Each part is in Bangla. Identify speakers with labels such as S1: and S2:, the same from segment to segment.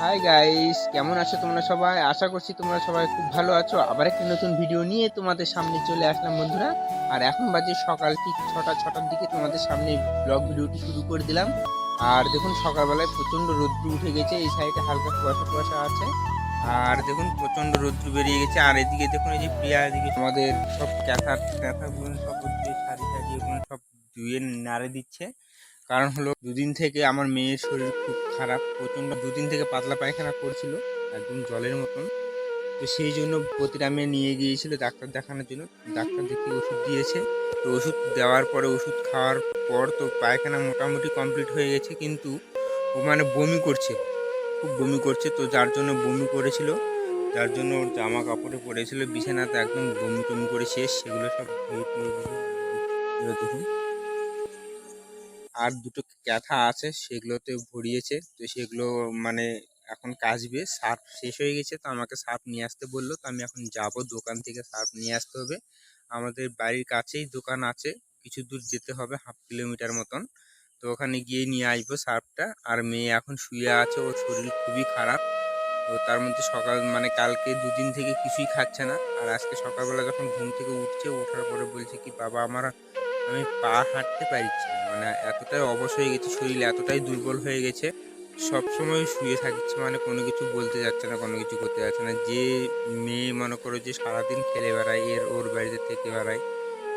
S1: হাই গাইস কেমন আছো তোমরা সবাই? আশা করছি তোমরা সবাই খুব ভালো আছো। আবার একটা নতুন ভিডিও নিয়ে তোমাদের সামনে চলে আসলাম বন্ধুরা। আর এখন বাজে সকাল ঠিক ছটা, ছটার দিকে তোমাদের সামনে ব্লগ ভিডিওটি শুরু করে দিলাম। আর দেখুন, সকালবেলায় প্রচণ্ড রৌদ্র উঠে গেছে। এই সাইডে হালকা কুয়াশা কুয়াশা আছে। আর দেখুন, প্রচণ্ড রৌদ্র বেরিয়ে গেছে। আর এদিকে দেখুন, এই যে প্রিয়া, এদিকে আমাদের সব ক্যাথা ক্যাথাগুলো সব টাড়ি এগুলো সব ধুয়ে নাড়ে দিচ্ছে। কারণ হলো দুদিন থেকে আমার মেয়ের শরীর খুব খারাপ, প্রচণ্ড দুদিন থেকে পাতলা পায়খানা করছিল, একদম জলের মতন। তো সেই জন্য প্রতিরামে নিয়ে গিয়েছিল ডাক্তার দেখানোর জন্য। ডাক্তার দেখে ওষুধ দিয়েছে। তো ওষুধ দেওয়ার পরে ওষুধ খাওয়ার পর তো পায়খানা মোটামুটি কমপ্লিট হয়ে গেছে, কিন্তু ও মানে বমি করছে, খুব বমি করছে। তো যার জন্য বমি করেছিল, যার জন্য ওর জামা কাপড়ে পড়েছিল, বিছানাতে একদম বমি টমি করে শেষ। সেগুলো সব দেখুন। আর দুটো ক্যাথা আছে, সেগুলোতে ভরিয়েছে। তো সেগুলো মানে এখন কাচবে। সার্ফ শেষ হয়ে গেছে, তো আমাকে সার্ফ নিয়ে আসতে বলল। তো আমি এখন যাব দোকান থেকে, সার্ফ নিয়ে আসতে হবে। আমাদের বাড়ির কাছেই দোকান আছে, কিছু দূর যেতে হবে, হাফ কিলোমিটার মতন। তো ওখানে গিয়ে নিয়ে আসব সার্ফটা। আর মেয়ে এখন শুয়ে আছে, ওর শরীর খুবই খারাপ। তো তার মধ্যে সকাল মানে কালকে দুদিন থেকে কিছুই খাচ্ছে না। আর আজকে সকালবেলা যখন ঘুম থেকে উঠছে, ওঠার পরে বলছে কি, বাবা, আমার আমি পা হাঁটতে পারছি না। মানে এতটাই অবশ হয়ে গেছে, শরীর এতটাই দুর্বল হয়ে গেছে। সব সময় শুয়ে থাকছে মানে কোনো কিছু বলতে যাচ্ছে না, কোনো কিছু করতে যাচ্ছে না। যে মেয়ে মনে করো যে সারাদিন খেলে বেড়ায়, এর ওর বাড়িতে থেকে বেড়ায়,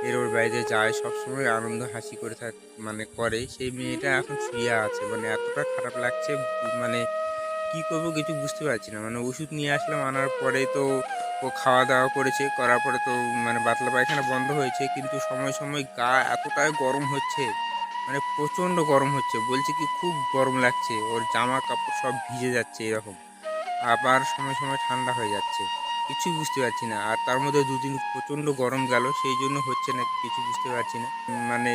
S1: এর ওর বাড়িতে যায় সব সময় আনন্দ হাসি করে থাক মানে করে। সেই মেয়েটা এখন শুয়ে আছে। মানে এতটা খারাপ লাগছে মানে কি করব কিছু বুঝতে পারছি না। মানে ওষুধ নিয়ে আসলাম, আনার পরে তো ও খাওয়া দাওয়া করেছে, করার পরে তো মানে বাতলা পায়খানা বন্ধ হয়েছে, কিন্তু সময় সময় গা এতটাই গরম হচ্ছে মানে প্রচণ্ড গরম হচ্ছে, বলছে কি খুব গরম লাগছে, ওর জামা কাপড় সব ভিজে যাচ্ছে এরকম, আবার সময় সময় ঠান্ডা হয়ে যাচ্ছে কিছুই বুঝতে পারছি না, আর তার মধ্যে দুদিন প্রচণ্ড গরম গেল, সেই জন্য হচ্ছে না কিছু বুঝতে পারছি না মানে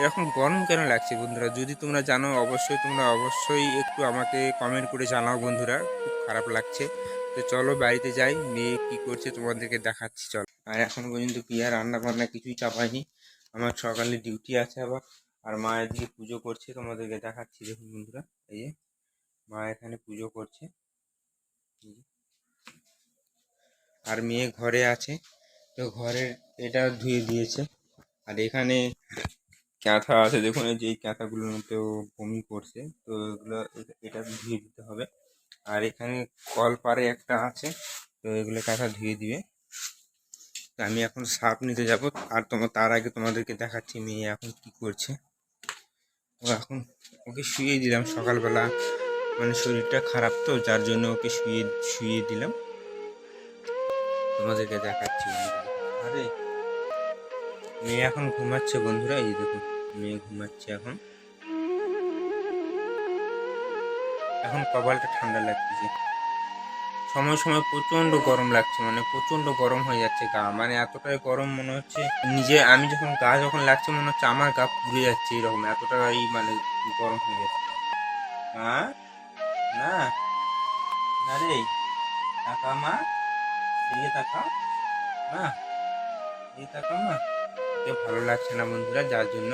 S1: এরকম গরম কেন লাগছে বন্ধুরা, যদি তোমরা জানো অবশ্যই, তোমরা অবশ্যই একটু আমাকে কমেন্ট করে জানাও বন্ধুরা, খুব খারাপ লাগছে তো চলো বাড়িতে যাই মেয়ে কি করছে তোমাদেরকে দেখাচ্ছি, চলো। আর এখন পর্যন্ত পিয়া রান্না বান্না কিছুই চাপায়নি আমার সকালে ডিউটি আছে আবার, আর মা এদিকে পুজো করছে, তোমাদেরকে দেখাচ্ছি, দেখুন বন্ধুরা, এই যে, মা এখানে পুজো করছে। আর মেয়ে ঘরে আছে, তো ঘরের এটা ধুয়ে দিয়েছে। আর এখানে ক্যাঁথা আছে, দেখুন যে ক্যাঁথাগুলোর মধ্যে বমি করছে, তো এগুলো, এটা ধুয়ে দিতে হবে। আর এখানে কল পারে একটা আছে, তো এগুলো কাঁথা ধুয়ে দিবে। তো আমি এখন সাপ নিতে যাব, আর তোমার তার আগে তোমাদেরকে দেখাচ্ছি মেয়ে এখন কি করছে। ও এখন ওকে শুয়ে দিলাম সকালবেলা। মানে শরীরটা খারাপ তো, যার জন্য ওকে শুয়ে শুয়ে দিলাম। তোমাদেরকে দেখাচ্ছি। আরে, মেয়ে এখন ঘুমাচ্ছে বন্ধুরা, এই দেখুন মেয়ে ঘুমাচ্ছে এখন। এখন কপালটা ঠান্ডা লাগতেছে। সময় সময় প্রচণ্ড গরম লাগছে মানে প্রচণ্ড গরম হয়ে যাচ্ছে গা। মানে এতটাই গরম মনে হচ্ছে, নিজে আমি যখন গা যখন লাগছে মনে হচ্ছে আমার গা পুড়ে যাচ্ছে এরকম, এতটাই মানে গরম হয়ে যাচ্ছে। হ্যাঁ না না রে টাকা মা, এদিকে তাকাও। না এই তাকাও মা। ভালো লাগছে না বন্ধুরা, যার জন্য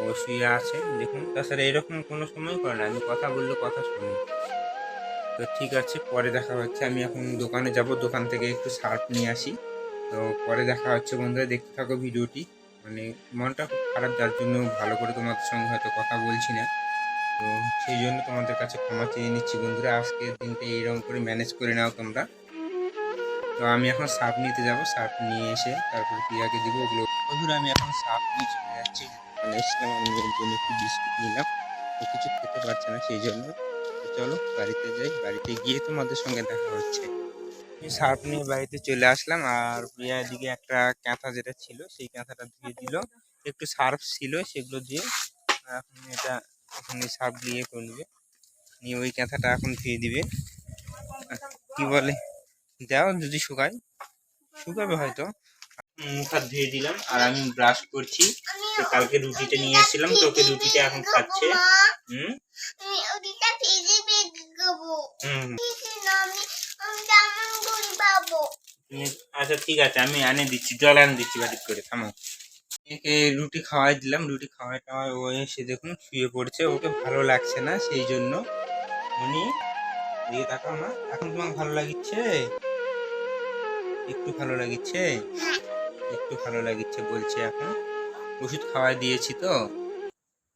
S1: ও শুয়ে আছে। দেখুন, তাছাড়া এরকম কোনো সময় করে না। আমি কথা বললে কথা শুনি। তো ঠিক আছে, পরে দেখা হচ্ছে। আমি এখন দোকানে যাব। দোকান থেকে একটু শার্ট নিয়ে আসি। তো পরে দেখা হচ্ছে বন্ধুরা। দেখতে থাকো ভিডিওটি। মানে মনটা খুব খারাপ, যার জন্য ভালো করে তোমাদের সঙ্গে হয়তো কথা বলছি না। তো সেই জন্য তোমাদের কাছে ক্ষমা চেয়ে নিচ্ছি বন্ধুরা। আজকের দিনটা এইরকম করে ম্যানেজ করে নাও তোমরা। তো আমি এখন সাপ নিতে যাব। সাপ নিয়ে এসে তারপর প্রিয়াকে দিব। ওগুলো বন্ধুরা, আমি এখন সাপ নিয়ে চলে যাচ্ছি। মানে এসেছিলাম আমি জন্য একটু বিস্কুট নিলাম। ও কিছু খেতে পারছে না সেই জন্য। চলো বাড়িতে যাই। বাড়িতে গিয়ে তোমাদের সঙ্গে দেখা হচ্ছে। আমি সার্ফ নিয়ে বাড়িতে চলে আসলাম। আর প্রিয়া এদিকে একটা কাঁথা যেটা ছিল, সেই কাঁথাটা ধুয়ে দিল। একটু সার্ফ ছিল সেগুলো দিয়ে এখন এটা এখন সার্ফ দিয়ে করবে। নিয়ে ওই কাঁথাটা এখন ধুয়ে দিবে। কি বলে? দাও যদি শুকায়। শুকাবে হয়তো। মুখ ধুয়ে দিলাম। আর আমি ব্রাশ করছি। তো কালকে রুটিটা নিয়ে এসেছিলাম, তো ওকে রুটিটা এখন খাচ্ছে। হুম? আচ্ছা ঠিক আছে, আমি এনে দিচ্ছি, জল এনে দিচ্ছি বাড়ি করে, থামো। রুটি খাওয়াই দিলাম, রুটি খাওয়াই টাওয়াই ও এসে দেখুন, শুয়ে পড়ছে। ওকে ভালো লাগছে না, সেই জন্য উনি এদিকে তাকাও না এখন তোমার ভালো লাগিচ্ছে? একটু ভালো লাগিচ্ছে? একটু ভালো লাগিচ্ছে বলছে এখন। ওষুধ খাওয়া দিয়েছি তো।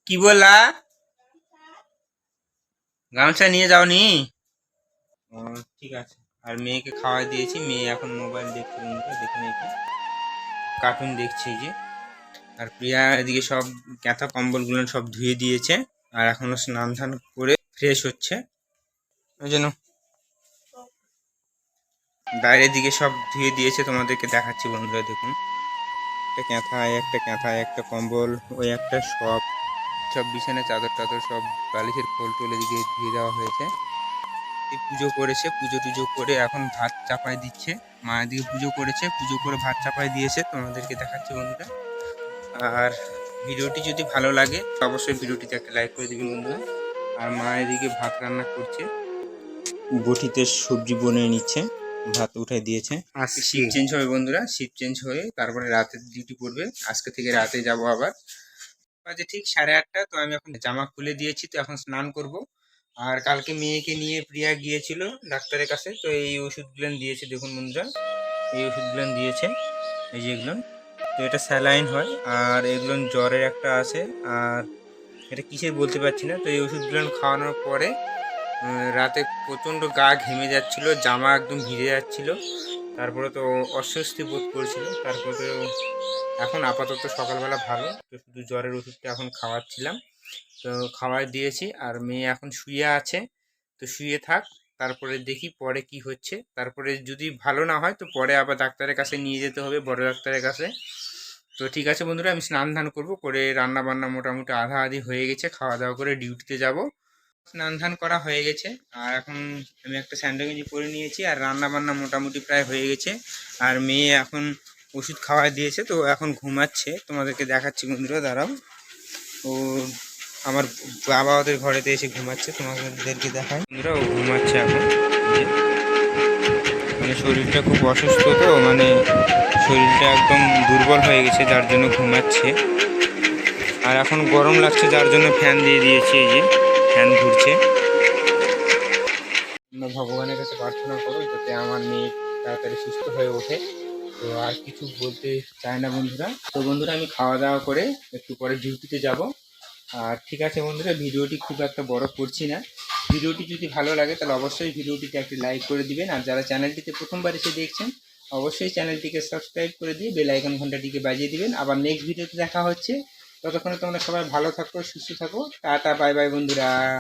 S1: কি বললা? গামছা নিয়ে যাওনি? ঠিক আছে। আর মেয়েকে খাওয়া দিয়েছি। মেয়ে এখন মোবাইল দেখছে দেখুন এটা কার্টুন দেখছে যে। আর প্রিয়া এদিকে সব ক্যাথা কম্বলগুলো সব ধুয়ে দিয়েছে। আর এখনও স্নান ধান করে ফ্রেশ হচ্ছে। ওই জন্য বাইরের দিকে সব ধুয়ে দিয়েছে, তোমাদেরকে দেখাচ্ছি বন্ধুরা, দেখুন। একটা ক্যাঁথায় একটা ক্যাঁথায়, একটা কম্বল, ওই একটা সব। সব বিছানা, চাদর টাদর সব বালিশের খোল টোল এদিকে ধুয়ে দেওয়া হয়েছে। পুজো করেছে, পুজো টুজো করে এখন ভাত চাপায় দিচ্ছে। মা এদিকে পুজো করেছে, পুজো করে ভাত চাপায় দিয়েছে, তোমাদেরকে দেখাচ্ছি বন্ধুরা। আর ভিডিওটি যদি ভালো লাগে, অবশ্যই ভিডিওটিতে একটা লাইক করে দিবেন বন্ধুরা। আর মা এদিকে ভাত রান্না করছে। বটিতে সবজি বনিয়ে নিচ্ছে। ভাত উঠাই দিয়েছে। শিফট চেঞ্জ হবে বন্ধুরা শিফট চেঞ্জ হয়ে তারপরে রাতে ডিউটি পড়বে। আজকে থেকে রাতে যাব আবার। বাজে ঠিক সাড়ে আটটা তো আমি এখন জামা খুলে দিয়েছি তো এখন স্নান করব। আর কালকে মেয়েকে নিয়ে প্রিয়া গিয়েছিল ডাক্তারের কাছে তো এই ওষুধগুলো দিয়েছে দেখুন বন্ধুরা। এই ওষুধগুলো দিয়েছে এই যে এগুলো। তো এটা স্যালাইন হয় আর এগুলো জ্বরের একটা আছে আর এটা কিসের বলতে পারছি না। তো এই ওষুধগুলো খাওয়ানোর পরে রাতে প্রচণ্ড গা ঘেমে যাচ্ছিল, জামা একদম ভিজে যাচ্ছিল। তারপরে তো অস্বস্তি বোধ করছিল, তারপরে তো এখন আপাতত সকালবেলা ভালো। তো শুধু জ্বরের ওষুধটা এখন খাওয়াচ্ছিলাম। তো খাওয়াই দিয়েছি, আর মেয়ে এখন শুয়ে আছে। তো শুয়ে থাক, তারপরে দেখি পরে কি হচ্ছে। তারপরে যদি ভালো না হয়, তো পরে আবার ডাক্তারের কাছে নিয়ে যেতে হবে, বড় ডাক্তারের কাছে। তো ঠিক আছে বন্ধুরা, আমি স্নান ধান করব, করে রান্না বান্না মোটামুটি আধা আধি হয়ে গেছে, খাওয়া দাওয়া করে ডিউটিতে যাব। স্নান ধান করা হয়ে গেছে। আর এখন আমি একটা স্যান্ডো গেঞ্জি পরে নিয়েছি, আর রান্না বান্না মোটামুটি প্রায় হয়ে গেছে। আর মেয়ে এখন ওষুধ খাওয়া দিয়েছে, তো এখন ঘুমাচ্ছে। তোমাদেরকে দেখাচ্ছি বন্ধুরা, দাঁড়াও। ও আমার বাবা ওদের ঘরেতে এসে ঘুমাচ্ছে, তোমাদেরকে দেখায় বন্ধুরা, ও ঘুমাচ্ছে এখন। মানে শরীরটা খুব অসুস্থ তো মানে শরীরটা একদম দুর্বল হয়ে গেছে, যার জন্য ঘুমাচ্ছে। আর এখন গরম লাগছে, যার জন্য ফ্যান দিয়ে দিয়েছি, এই যে। ফ্যান ঘুরছে ভগবানের কাছে প্রার্থনা করো যাতে আমার মেয়ে তাড়াতাড়ি সুস্থ হয়ে ওঠে। তো আর কিছু বলতে চায় না বন্ধুরা। তো বন্ধুরা, আমি খাওয়া দাওয়া করে একটু পরে ডিউটিতে যাব। আর ঠিক আছে বন্ধুরা, ভিডিওটি খুব একটা বড় করছি না। ভিডিওটি যদি ভালো লাগে, তাহলে অবশ্যই ভিডিওটিতে একটি লাইক করে দিবেন। আর যারা চ্যানেলটিতে প্রথমবার এসে দেখছেন, অবশ্যই চ্যানেলটিকে সাবস্ক্রাইব করে দিয়ে বেল আইকন ঘন্টাটিকে বাজিয়ে দিবেন। আবার নেক্সট ভিডিওতে দেখা হচ্ছে। ততক্ষণে তোমরা সবাই ভালো থাকো সুস্থ থাকো টাটা বাই বাই বন্ধুরা।